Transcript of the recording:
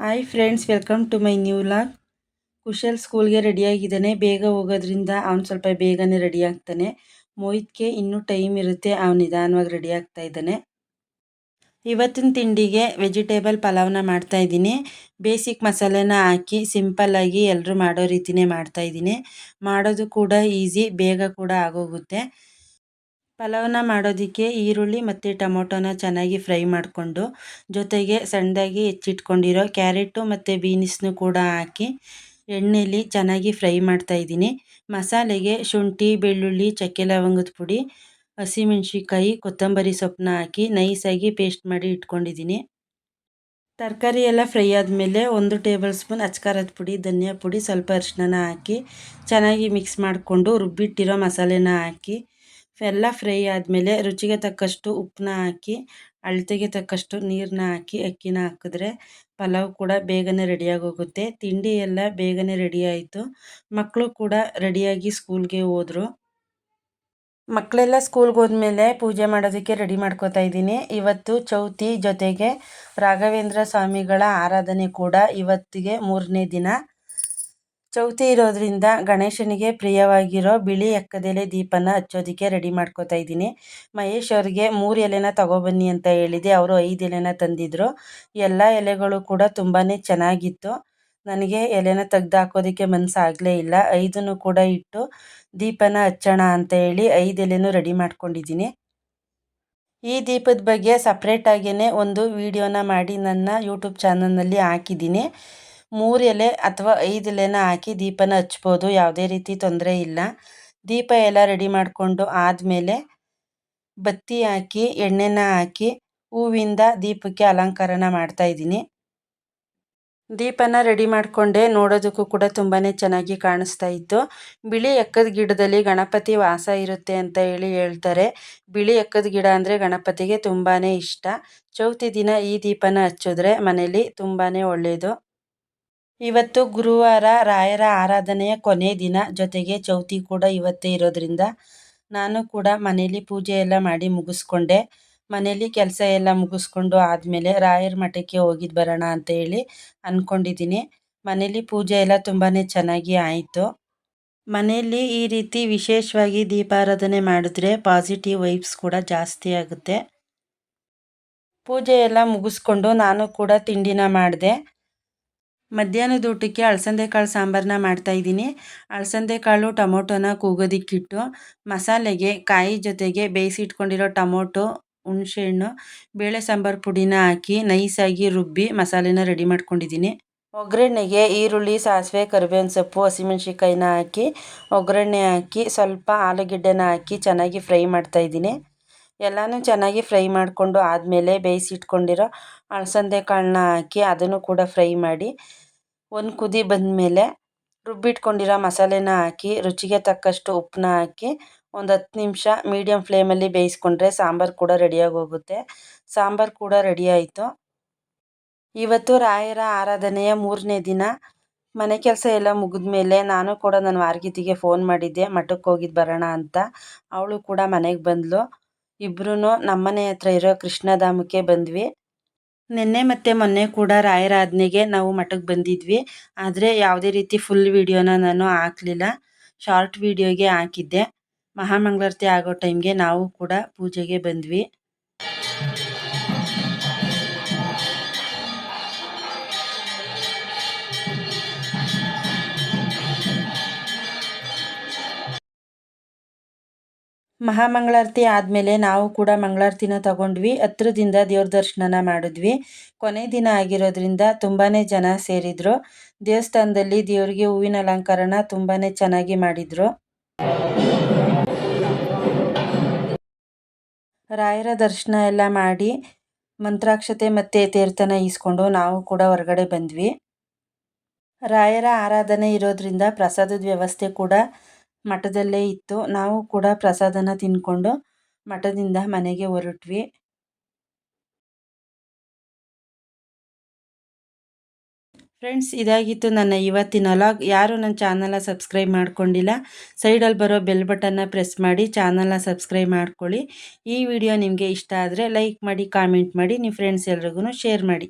Hi friends welcome to my new vlog Kushal ಸ್ಕೂಲ್ಗೆ ರೆಡಿಯಾಗಿದ್ದಾನೆ ಬೇಗ ಹೋಗೋದ್ರಿಂದ ಅವ್ನು ಸ್ವಲ್ಪ ಬೇಗನೆ ರೆಡಿ ಆಗ್ತಾನೆ. ಮೋಹಿತ್ಗೆ ಇನ್ನೂ ಟೈಮ್ ಇರುತ್ತೆ. ಅವ್ನು ನಿಧಾನವಾಗಿ ರೆಡಿ ಆಗ್ತಾ ಇದ್ದಾನೆ. ಇವತ್ತಿನ ತಿಂಡಿಗೆ ವೆಜಿಟೇಬಲ್ ಪಲಾವ್ನ ಮಾಡ್ತಾ ಇದ್ದೀನಿ. ಬೇಸಿಕ್ ಮಸಾಲೆನ ಹಾಕಿ ಸಿಂಪಲ್ಲಾಗಿ ಎಲ್ಲರೂ ಮಾಡೋ ರೀತಿಯೇ ಮಾಡ್ತಾ ಇದ್ದೀನಿ. ಮಾಡೋದು ಕೂಡ ಈಸಿ ಬೇಗ ಕೂಡ ಆಗೋಗುತ್ತೆ. ಪಲಾವ್ನ ಮಾಡೋದಕ್ಕೆ ಈರುಳ್ಳಿ ಮತ್ತು ಟೊಮೊಟೊನ ಚೆನ್ನಾಗಿ ಫ್ರೈ ಮಾಡಿಕೊಂಡು, ಜೊತೆಗೆ ಸಣ್ಣದಾಗಿ ಹೆಚ್ಚಿಟ್ಕೊಂಡಿರೋ ಕ್ಯಾರೆಟು ಮತ್ತು ಬೀನ್ಸ್ನು ಕೂಡ ಹಾಕಿ ಎಣ್ಣೆಯಲ್ಲಿ ಚೆನ್ನಾಗಿ ಫ್ರೈ ಮಾಡ್ತಾಯಿದ್ದೀನಿ ಮಸಾಲೆಗೆ ಶುಂಠಿ, ಬೆಳ್ಳುಳ್ಳಿ ಚಕ್ಕೆ ಲವಂಗದ ಪುಡಿ ಹಸಿಮೆಣ್ಸಿಕಾಯಿ ಕೊತ್ತಂಬರಿ ಸೊಪ್ಪನ್ನ ಹಾಕಿ ನೈಸಾಗಿ ಪೇಸ್ಟ್ ಮಾಡಿ ಇಟ್ಕೊಂಡಿದ್ದೀನಿ. ತರಕಾರಿ ಎಲ್ಲ ಫ್ರೈ ಆದಮೇಲೆ ಒಂದು ಟೇಬಲ್ ಸ್ಪೂನ್ ಅಚ್ಕಾರದ ಪುಡಿ, ಧನಿಯಾ ಪುಡಿ, ಸ್ವಲ್ಪ ಅರಿಶಿನ ಹಾಕಿ ಚೆನ್ನಾಗಿ ಮಿಕ್ಸ್ ಮಾಡಿಕೊಂಡು ರುಬ್ಬಿಟ್ಟಿರೋ ಮಸಾಲೆನ ಹಾಕಿ ಎಲ್ಲ ಫ್ರೈ ಆದಮೇಲೆ ರುಚಿಗೆ ತಕ್ಕಷ್ಟು ಉಪ್ಪನ್ನ ಹಾಕಿ, ಅಳತೆಗೆ ತಕ್ಕಷ್ಟು ನೀರನ್ನ ಹಾಕಿ, ಅಕ್ಕಿನ ಹಾಕಿದ್ರೆ ಪಲಾವ್ ಕೂಡ ಬೇಗನೆ ರೆಡಿಯಾಗಿ ಹೋಗುತ್ತೆ ತಿಂಡಿ ಎಲ್ಲ ಬೇಗನೆ ರೆಡಿ ಆಯಿತು. ಮಕ್ಕಳು ಕೂಡ ರೆಡಿಯಾಗಿ ಸ್ಕೂಲ್ಗೆ ಹೋದರು. ಮಕ್ಕಳೆಲ್ಲ ಸ್ಕೂಲ್ಗೆ ಹೋದ್ಮೇಲೆ ಪೂಜೆ ಮಾಡೋದಕ್ಕೆ ರೆಡಿ ಮಾಡ್ಕೋತಾ ಇದ್ದೀನಿ. ಇವತ್ತು ಚೌತಿ ಜೊತೆಗೆ ರಾಘವೇಂದ್ರ ಸ್ವಾಮಿಗಳ ಆರಾಧನೆ ಕೂಡ ಇವತ್ತಿಗೆ ಮೂರನೇ ದಿನ. ಚೌತಿ ಇರೋದ್ರಿಂದ ಗಣೇಶನಿಗೆ ಪ್ರಿಯವಾಗಿರೋ ಬಿಳಿ ಎಕ್ಕದೆಲೆ ದೀಪನ ಹಚ್ಚೋದಕ್ಕೆ ರೆಡಿ ಮಾಡ್ಕೋತಾ ಇದ್ದೀನಿ. ಮಹೇಶ್ ಅವ್ರಿಗೆ ಮೂರು ಎಲೆನ ತಗೊಬನ್ನಿ ಅಂತ ಹೇಳಿದೆ. ಅವರು ಐದು ಎಲೆನ ತಂದಿದ್ರು. ಎಲ್ಲ ಎಲೆಗಳು ಕೂಡ ತುಂಬಾ ಚೆನ್ನಾಗಿತ್ತು. ನನಗೆ ಎಲೆನ ತೆಗ್ದು ಹಾಕೋದಕ್ಕೆ ಮನಸ್ಸಾಗಲೇ ಇಲ್ಲ. ಐದನ್ನು ಕೂಡ ಇಟ್ಟು ದೀಪನ ಹಚ್ಚೋಣ ಅಂತ ಹೇಳಿ ಐದು ಎಲೆನೂ ರೆಡಿ ಮಾಡ್ಕೊಂಡಿದ್ದೀನಿ. ಈ ದೀಪದ ಬಗ್ಗೆ ಸಪ್ರೇಟಾಗಿಯೇ ಒಂದು ವಿಡಿಯೋನ ಮಾಡಿ ನನ್ನ ಯೂಟ್ಯೂಬ್ ಚಾನಲ್ನಲ್ಲಿ ಹಾಕಿದ್ದೀನಿ. ಮೂರು ಎಲೆ ಅಥವಾ ಐದು ಎಲೆನ ಹಾಕಿ ದೀಪನ ಹಚ್ಬೋದು, ಯಾವುದೇ ರೀತಿ ತೊಂದರೆ ಇಲ್ಲ. ದೀಪ ಎಲ್ಲ ರೆಡಿ ಮಾಡಿಕೊಂಡು ಆದಮೇಲೆ ಬತ್ತಿ ಹಾಕಿ, ಎಣ್ಣೆನ ಹಾಕಿ ಹೂವಿಂದ ದೀಪಕ್ಕೆ ಅಲಂಕಾರನ ಮಾಡ್ತಾಯಿದ್ದೀನಿ ದೀಪನ ರೆಡಿ ಮಾಡಿಕೊಂಡೆ, ನೋಡೋದಕ್ಕೂ ಕೂಡ ತುಂಬಾ ಚೆನ್ನಾಗಿ ಕಾಣಿಸ್ತಾ ಇತ್ತು. ಬಿಳಿ ಎಕ್ಕದ ಗಿಡದಲ್ಲಿ ಗಣಪತಿ ವಾಸ ಇರುತ್ತೆ ಅಂತ ಹೇಳಿ ಹೇಳ್ತಾರೆ. ಬಿಳಿ ಎಕ್ಕದ ಗಿಡ ಅಂದರೆ ಗಣಪತಿಗೆ ತುಂಬಾ ಇಷ್ಟ. ಚೌತಿ ದಿನ ಈ ದೀಪನ ಹಚ್ಚಿದ್ರೆ ಮನೇಲಿ ತುಂಬಾ ಒಳ್ಳೆಯದು ಇವತ್ತು ಗುರುವಾರ ರಾಯರ ಆರಾಧನೆಯ ಕೊನೆ ದಿನ ಜೊತೆಗೆ ಚೌತಿ ಕೂಡ ಇವತ್ತೇ ಇರೋದ್ರಿಂದ ನಾನು ಕೂಡ ಮನೇಲಿ ಪೂಜೆ ಎಲ್ಲ ಮಾಡಿ ಮುಗಿಸ್ಕೊಂಡೆ. ಮನೇಲಿ ಕೆಲಸ ಎಲ್ಲ ಮುಗಿಸ್ಕೊಂಡು ಆದಮೇಲೆ ರಾಯರ ಮಠಕ್ಕೆ ಹೋಗಿದ್ದು ಬರೋಣ ಅಂತ ಹೇಳಿ ಅಂದ್ಕೊಂಡಿದ್ದೀನಿ ಮನೇಲಿ ಪೂಜೆ ಎಲ್ಲ ತುಂಬಾ ಚೆನ್ನಾಗಿ ಆಯಿತು. ಮನೆಯಲ್ಲಿ ಈ ರೀತಿ ವಿಶೇಷವಾಗಿ ದೀಪಾರಾಧನೆ ಮಾಡಿದ್ರೆ ಪಾಸಿಟಿವ್ ವೈಬ್ಸ್ ಕೂಡ ಜಾಸ್ತಿ ಆಗುತ್ತೆ. ಪೂಜೆ ಎಲ್ಲ ಮುಗಿಸ್ಕೊಂಡು ನಾನು ಕೂಡ ತಿಂಡಿನ ಮಾಡಿದೆ. ಮಧ್ಯಾಹ್ನದ ಊಟಕ್ಕೆ ಅಲಸಂದೆ ಕಾಳು ಸಾಂಬಾರನ್ನ ಮಾಡ್ತಾಯಿದ್ದೀನಿ ಅಲಸಂದೆ ಕಾಳು ಟೊಮೊಟೊನ ಕೂಗೋದಿಕ್ಕಿಟ್ಟು, ಮಸಾಲೆಗೆ, ಕಾಯಿ ಜೊತೆಗೆ ಬೇಯಿಸಿಟ್ಕೊಂಡಿರೋ ಟೊಮೊಟೊ, ಹುಣಸೆಹಣ್ಣು, ಬೇಳೆ ಸಾಂಬಾರು ಪುಡಿನ ಹಾಕಿ ನೈಸಾಗಿ ರುಬ್ಬಿ ಮಸಾಲೆನ ರೆಡಿ ಮಾಡ್ಕೊಂಡಿದ್ದೀನಿ. ಒಗ್ಗರಣೆಗೆ ಈರುಳ್ಳಿ, ಸಾಸಿವೆ, ಕರಿಬೇವಿನ ಸೊಪ್ಪು ಹಸಿಮೆಣ್ಸಿಕಾಯಿನ ಹಾಕಿ, ಒಗ್ಗರಣೆ ಹಾಕಿ ಸ್ವಲ್ಪ ಆಲೂಗೆಡ್ಡೆನ ಹಾಕಿ ಚೆನ್ನಾಗಿ ಫ್ರೈ ಮಾಡ್ತಾಯಿದ್ದೀನಿ ಎಲ್ಲನೂ ಚೆನ್ನಾಗಿ ಫ್ರೈ ಮಾಡಿಕೊಂಡು ಆದಮೇಲೆ ಬೇಯಿಸಿಟ್ಕೊಂಡಿರೋ ಅಲಸಂದೆ ಕಾಳನ್ನ ಹಾಕಿ ಅದನ್ನು ಕೂಡ ಫ್ರೈ ಮಾಡಿ, ಒಂದು ಕುದಿ ಬಂದಮೇಲೆ ರುಬ್ಬಿಟ್ಕೊಂಡಿರೋ ಮಸಾಲೆನ ಹಾಕಿ, ರುಚಿಗೆ ತಕ್ಕಷ್ಟು ಉಪ್ಪನ್ನ ಹಾಕಿ ಒಂದು ಹತ್ತು ನಿಮಿಷ ಮೀಡಿಯಮ್ ಫ್ಲೇಮಲ್ಲಿ ಬೇಯಿಸ್ಕೊಂಡ್ರೆ ಸಾಂಬಾರು ಕೂಡ ರೆಡಿಯಾಗಿ ಹೋಗುತ್ತೆ. ಸಾಂಬಾರು ಕೂಡ ರೆಡಿ ಆಯಿತು. ಇವತ್ತು ರಾಯರ ಆರಾಧನೆಯ ಮೂರನೇ ದಿನ. ಮನೆ ಕೆಲಸ ಎಲ್ಲ ಮುಗಿದ್ಮೇಲೆ ನಾನು ಕೂಡ ನನ್ನ ವಾರ್ಗಿತಿಗೆ ಫೋನ್ ಮಾಡಿದ್ದೆ ಮಠಕ್ಕೆ ಹೋಗಿದ್ದು ಬರೋಣ ಅಂತ. ಅವಳು ಕೂಡ ಮನೆಗೆ ಬಂದಳು ಇಬ್ಬರೂ ನಮ್ಮನೆ ಹತ್ರ ಇರೋ ಕೃಷ್ಣಧಾಮಕ್ಕೆ ಬಂದ್ವಿ. ನಿನ್ನೆ ಮತ್ತು ಮೊನ್ನೆ ಕೂಡ ರಾಯರಾಧನೆಗೆ ನಾವು ಮಠಕ್ಕೆ ಬಂದಿದ್ವಿ. ಆದರೆ ಯಾವುದೇ ರೀತಿ ಫುಲ್ ವಿಡಿಯೋನ ನಾನು ಹಾಕಲಿಲ್ಲ. ಶಾರ್ಟ್ ವಿಡಿಯೋಗೆ ಹಾಕಿದ್ದೆ. ಮಹಾಮಂಗಳಾರತಿ ಆಗೋ ಟೈಮ್ಗೆ ನಾವು ಕೂಡ ಪೂಜೆಗೆ ಬಂದ್ವಿ. ಮಹಾಮಂಗಳಾರತಿ ಆದಮೇಲೆ ನಾವು ಕೂಡ ಮಂಗಳಾರತಿನ ತಗೊಂಡ್ವಿ. ಹತ್ರದಿಂದ ದೇವ್ರ ದರ್ಶನನ ಮಾಡಿದ್ವಿ. ಕೊನೆ ದಿನ ಆಗಿರೋದ್ರಿಂದ ತುಂಬಾ ಜನ ಸೇರಿದ್ರು. ದೇವಸ್ಥಾನದಲ್ಲಿ ದೇವರಿಗೆ ಹೂವಿನ ಅಲಂಕಾರನ ತುಂಬಾ ಚೆನ್ನಾಗಿ ಮಾಡಿದ್ರು. ರಾಯರ ದರ್ಶನ ಎಲ್ಲ ಮಾಡಿ ಮಂತ್ರಾಕ್ಷತೆ ಮತ್ತು ತೀರ್ಥನ ಈಸ್ಕೊಂಡು ನಾವು ಕೂಡ ಹೊರಗಡೆ ಬಂದ್ವಿ. ರಾಯರ ಆರಾಧನೆ ಇರೋದ್ರಿಂದ ಪ್ರಸಾದದ ವ್ಯವಸ್ಥೆ ಕೂಡ ಮಠದಲ್ಲೇ ಇತ್ತು. ನಾವು ಕೂಡ ಪ್ರಸಾದನ ತಿಂದ್ಕೊಂಡು ಮಠದಿಂದ ಮನೆಗೆ ಹೊರಟ್ವಿ. ಫ್ರೆಂಡ್ಸ್, ಇದಾಗಿತ್ತು ನನ್ನ ಇವತ್ತಿನ ಲಾಗ್ ಯಾರು ನನ್ನ ಚಾನಲ್ನ ಸಬ್ಸ್ಕ್ರೈಬ್ ಮಾಡ್ಕೊಂಡಿಲ್ಲ, ಸೈಡಲ್ಲಿ ಬರೋ ಬೆಲ್ ಬಟನ್ನ ಪ್ರೆಸ್ ಮಾಡಿ ಚಾನಲ್ನ ಸಬ್ಸ್ಕ್ರೈಬ್ ಮಾಡ್ಕೊಳ್ಳಿ. ಈ ವಿಡಿಯೋ ನಿಮಗೆ ಇಷ್ಟ ಆದರೆ ಲೈಕ್ ಮಾಡಿ, ಕಾಮೆಂಟ್ ಮಾಡಿ ನಿಮ್ಮ ಫ್ರೆಂಡ್ಸ್ ಎಲ್ರಿಗೂ ಶೇರ್ ಮಾಡಿ.